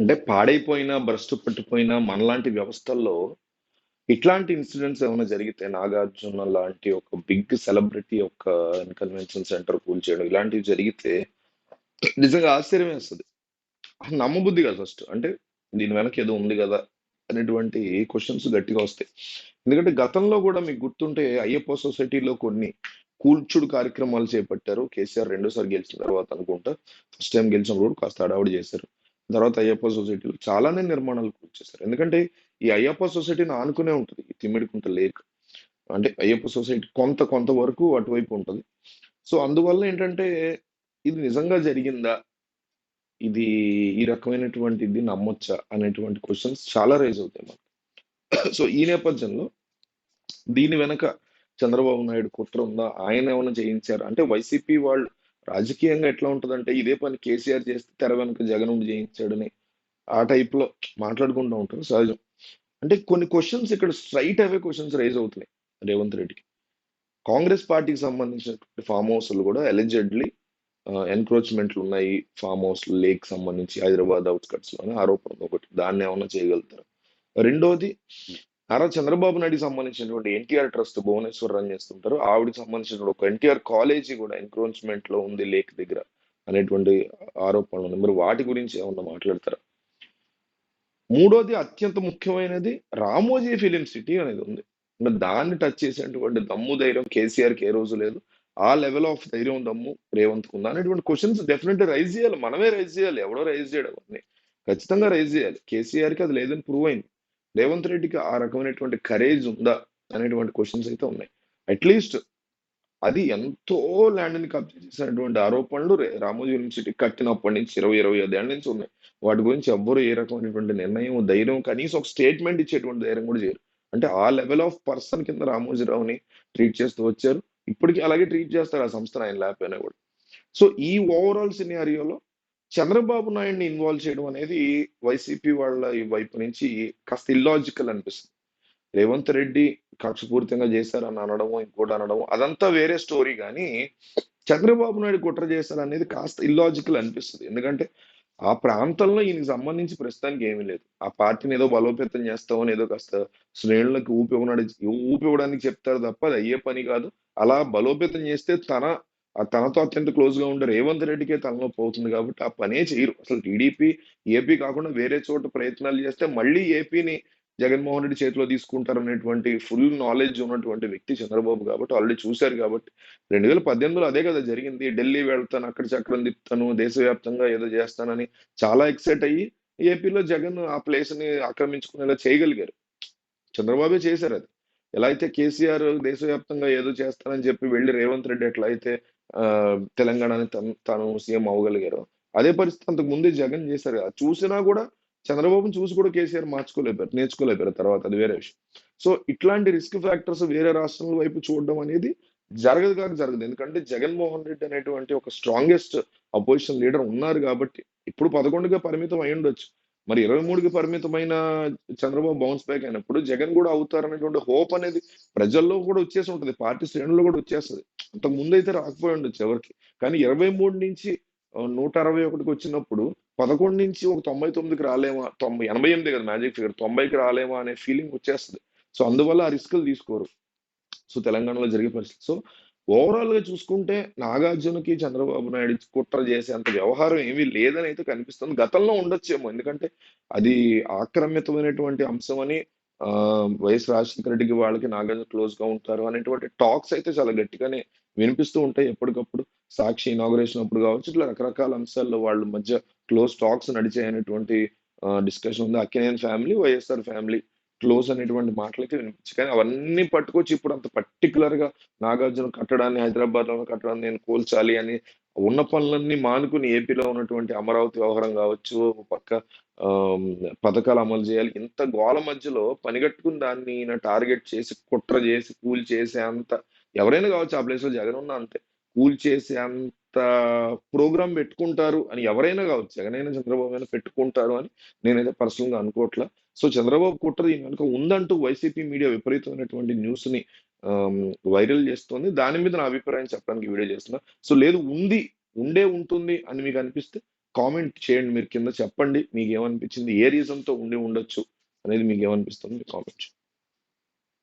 అంటే పాడైపోయిన, భ్రష్టు పట్టిపోయిన మనలాంటి వ్యవస్థల్లో ఇట్లాంటి ఇన్సిడెంట్స్ ఏమైనా జరిగితే 'నాగార్జున' లాంటి ఒక బిగ్ సెలబ్రిటీ ఒక కన్వెన్షన్ సెంటర్ కూల్చేయడం ఇలాంటివి జరిగితే నిజంగా ఆశ్చర్యమేస్తది. నమ్మబుద్ధి కాదు ఫస్ట్. అంటే దీని వెనక ఏదో ఉంది కదా అనేటువంటి క్వశ్చన్స్ గట్టిగా వస్తాయి. ఎందుకంటే గతంలో కూడా మీకు గుర్తుంటే అయ్యప్ప సొసైటీలో కొన్ని కూల్చుడు కార్యక్రమాలు చేపట్టారు. కేసీఆర్ రెండోసారి గెలిచిన తర్వాత అనుకుంటా. ఫస్ట్ టైం గెలిచినప్పుడు కాస్త హడావుడి చేశారు. తర్వాత అయ్యప్ప సొసైటీలు చాలానే నిర్మాణాలు కూల్చేశారు. ఎందుకంటే ఈ అయ్యప్ప సొసైటీని ఆనుకునే ఉంటుంది ఈ తిమ్మిడికుంట లేక్. అంటే అయ్యప్ప సొసైటీ కొంత కొంతవరకు అటువైపు ఉంటుంది సో, అందువల్ల ఏంటంటే ఇది నిజంగా జరిగిందా? ఇది ఈ రకమైనటువంటిది నమ్మొచ్చా? అనేటువంటి క్వశ్చన్స్ చాలా రైజ్ అవుతాయి మనకు. సో, ఈ నేపథ్యంలో దీని వెనక చంద్రబాబు నాయుడు కుట్ర ఉందా? ఆయన ఏమైనా చేయించారా? అంటే వైసీపీ వాళ్ళు రాజకీయంగా ఎట్లా ఉంటుందంటే ఇదే పని కేసీఆర్ చేస్తే తెర వెనుక జగన్ ఉండి చేయించాడని ఆ టైప్‌లో మాట్లాడుకుంటా ఉంటారు సహజం. అంటే కొన్ని క్వశ్చన్స్ ఇక్కడ స్ట్రైట్ అవే క్వశ్చన్స్ రైజ్ అవుతున్నాయి రేవంత్ రెడ్డికి. కాంగ్రెస్ పార్టీకి సంబంధించినటువంటి ఫార్మ్ హౌస్‌లు కూడా ఎలిజెడ్లీ ఎన్‌క్రోచ్‌మెంట్‌లు ఉన్నాయి. ఫార్మ్ హౌస్ లేక్ సంబంధించి హైదరాబాద్ ఔట్‌స్కట్స్‌లో అని ఆరోపణ ఒకటి. దాన్ని ఏమైనా చేయగలుగుతారు రెండోది నారా చంద్రబాబు నాయుడుకి సంబంధించినటువంటి ఎన్టీఆర్ ట్రస్ట్ భువనేశ్వర్ రన్ చేస్తుంటారు. ఆవిడకి సంబంధించిన ఒక ఎన్టీఆర్ కాలేజీ గూడా ఎన్‌క్రోచ్‌మెంట్‌లో ఉంది లేక్ దగ్గర అనేటువంటి ఆరోపణలు ఉన్నాయి. మరి వాటి గురించి ఏమన్నా మాట్లాడతారా? మూడోది అత్యంత ముఖ్యమైనది రామోజీ ఫిలిం సిటీ అనేది ఉంది. మరి దాన్ని టచ్ చేసేటువంటి దమ్ము, ధైర్యం కేసీఆర్‌కి ఏ రోజు లేదు. ఆ లెవెల్ ఆఫ్ ధైర్యం, దమ్ము రేవంత్ ఉందా? అనేటువంటి క్వశ్చన్స్ డెఫినెట్ రైజ్ చేయాలి. మనమే రైజ్ చేయాలి. ఎవడో రైజ్ చేయడం అవన్నీ. ఖచ్చితంగా రైజ్ చేయాలి. కేసీఆర్‌కి అది లేదని ప్రూవ్ అయింది. రేవంత్ రెడ్డికి ఆ రకమైనటువంటి కరేజ్ ఉందా? అనేటువంటి క్వశ్చన్స్ అయితే ఉన్నాయి. అట్‌లీస్ట్ అది ఎంతో ల్యాండ్‌ని కబ్జా చేసినటువంటి ఆరోపణలు రే రామోజీ యూనివర్సిటీ కట్టినప్పటి నుంచి 20, 25 ఏళ్ళ నుంచి ఉన్నాయి. వాటి గురించి ఎవ్వరు ఏ రకమైనటువంటి నిర్ణయం, ధైర్యం కనీసం ఒక స్టేట్‌మెంట్ ఇచ్చేటువంటి ధైర్యం కూడా చేయరు. అంటే ఆ లెవెల్ ఆఫ్ పర్సన్ కింద రామోజీరావుని ట్రీట్ చేస్తూ వచ్చారు. ఇప్పటికి అలాగే ట్రీట్ చేస్తారు ఆ సంస్థను ఆయన లేకపోయినా కూడా. సో, ఈ ఓవరాల్ సినారియోలో చంద్రబాబు నాయుడిని ఇన్వాల్వ్ చేయడం అనేది వైసీపీ వాళ్ళ ఈ వైపు నుంచి కాస్త ఇల్లాజికల్ అనిపిస్తుంది. రేవంత్ రెడ్డి కక్షపూరితంగా చేశారని అనడం ఇంకోటి అనడం అదంతా వేరే స్టోరీ కానీ చంద్రబాబు నాయుడు కుట్ర చేశారనేది కాస్త ఇల్లాజికల్ అనిపిస్తుంది ఎందుకంటే ఆ ప్రాంతంలో ఈయనకి సంబంధించి ప్రస్తుతానికి ఏమీ లేదు. ఆ పార్టీని ఏదో బలోపేతం చేస్తామని ఏదో కాస్త శ్రేణులకు ఊపి ఊపివ్వడానికి చెప్తారు తప్ప అది అయ్యే పని కాదు. అలా బలోపేతం చేస్తే తన తనతో అత్యంత క్లోజ్‌గా ఉండే రేవంత్ రెడ్డికే తలనొప్పి అవుతుంది కాబట్టి ఆ పనే చేయరు అసలు టీడీపీ, ఏపీ కాకుండా వేరే చోట ప్రయత్నాలు చేస్తే మళ్ళీ ఏపీని జగన్మోహన్ రెడ్డి చేతిలో తీసుకుంటారు అనేటువంటి ఫుల్ నాలెడ్జ్ ఉన్నటువంటి వ్యక్తి చంద్రబాబు కాబట్టి ఆల్రెడీ చూశారు కాబట్టి 2018లో అదే కదా జరిగింది. ఢిల్లీ వెళ్తాను, అక్కడ చక్రం తిప్పుతాను, దేశవ్యాప్తంగా ఏదో చేస్తానని చాలా ఎక్సైట్ అయ్యి ఏపీలో జగన్ ఆ ప్లేస్‌ని ఆక్రమించుకునేలా చేయగలిగారు. చంద్రబాబే చేశారు అది ఎలా అయితే కేసీఆర్ దేశవ్యాప్తంగా ఏదో చేస్తానని చెప్పి వెళ్ళి రేవంత్ రెడ్డి ఎట్లా అయితే తెలంగాణని తను తాను సీఎం అవ్వగలిగారు అదే పరిస్థితి అంతకు ముందే జగన్ చేశారు కదా! చూసినా కూడా చంద్రబాబును చూసి కూడా కేసీఆర్ మార్చుకోలేపారు నేర్చుకోలేపారు తర్వాత అది వేరే విషయం. సో, ఇట్లాంటి రిస్క్ ఫ్యాక్టర్స్ వేరే రాష్ట్రాల వైపు చూడడం అనేది జరగదు కాక జరగదు. ఎందుకంటే జగన్మోహన్ రెడ్డి అనేటువంటి ఒక స్ట్రాంగెస్ట్ అపోజిషన్ లీడర్ ఉన్నారు కాబట్టి ఇప్పుడు 11గా పరిమితం అయ్యుండొచ్చు. మరి 23కి పరిమితమైన చంద్రబాబు బౌన్స్ బ్యాక్ అయినప్పుడు జగన్ కూడా అవుతారనేటువంటి హోప్ అనేది ప్రజల్లో కూడా వచ్చేసి ఉంటుంది పార్టీ శ్రేణుల్లో కూడా వచ్చేస్తది. అంతకు ముందైతే రాకపోయి ఉండొచ్చు ఎవరికి కానీ 23 నుంచి నూట అరవై ఒకటికి వచ్చినప్పుడు 11 నుంచి ఒక 99కి రాలేమా? తొంభై 88 కదా మ్యాజిక్ ఫిగర్ 90కి రాలేమా అనే ఫీలింగ్ వచ్చేస్తుంది సో, అందువల్ల ఆ రిస్కులు తీసుకోరు. సో, తెలంగాణలో జరిగే పరిస్థితి. సో, ఓవరాల్‌గా చూసుకుంటే నాగార్జునకి, చంద్రబాబు నాయుడు కుట్ర చేసేంత వ్యవహారం ఏమీ లేదని అయితే కనిపిస్తుంది. గతంలో ఉండొచ్చేమో. ఎందుకంటే అది ఆక్రమితమైనటువంటి అంశమని అని వైఎస్ రాజశేఖర రెడ్డికి వాళ్ళకి నాగార్జున క్లోజ్‌గా ఉంటారు అనేటువంటి టాక్స్ అయితే చాలా గట్టిగానే వినిపిస్తూ ఉంటాయి ఎప్పటికప్పుడు. సాక్షి ఇనాగరేషన్ అప్పుడు కావచ్చు, ఇట్లా రకరకాల అంశాల్లో వాళ్ళ మధ్య క్లోజ్ టాక్స్ నడిచాయనేటువంటి అనేటువంటి డిస్కషన్ ఉంది. Akkineni family, YSR family close అనేటువంటి మాటలైతే వినిపించి కానీ అవన్నీ పట్టుకొచ్చి ఇప్పుడు అంత పర్టికులర్గా నాగార్జున కట్టడాన్ని హైదరాబాద్లో కట్టడాన్ని నేను కోల్చాలి అని ఉన్న పనులన్నీ మానుకుని ఏపీలో ఉన్నటువంటి అమరావతి వ్యవహారం కావచ్చు, పక్క పథకాలు అమలు చేయాలి. ఇంత గోల మధ్యలో పనిగట్టుకుని దాన్ని ఈయన టార్గెట్ చేసి, కుట్ర చేసి, కూల్చేసే అంత ఎవరైనా కావచ్చు ఆ ప్లేస్‌లో జగన్ ఉన్నా అంతే. కూల్చేసే అంత ప్రోగ్రామ్ పెట్టుకుంటారు అని ఎవరైనా కావచ్చు. జగనైనా, చంద్రబాబు అయినా పెట్టుకుంటారు అని నేనైతే పర్సనల్‌గా అనుకోవట్లా సో, చంద్రబాబు కుట్ర దీని వెనక ఉందంటూ వైసీపీ మీడియా విపరీతమైనటువంటి న్యూస్‌ని వైరల్ చేస్తోంది. దాని మీద నా అభిప్రాయం చెప్పడానికి వీడియో చేస్తున్నా. సో, లేదు ఉంది, ఉండే ఉంటుంది అని మీకు అనిపిస్తే కామెంట్ చేయండి మీరు కింద చెప్పండి మీకు ఏమనిపించింది ఏ రీజన్‌తో ఉండి ఉండొచ్చు అనేది మీకేమనిపిస్తుంది మీరు కామెంట్ చేయండి.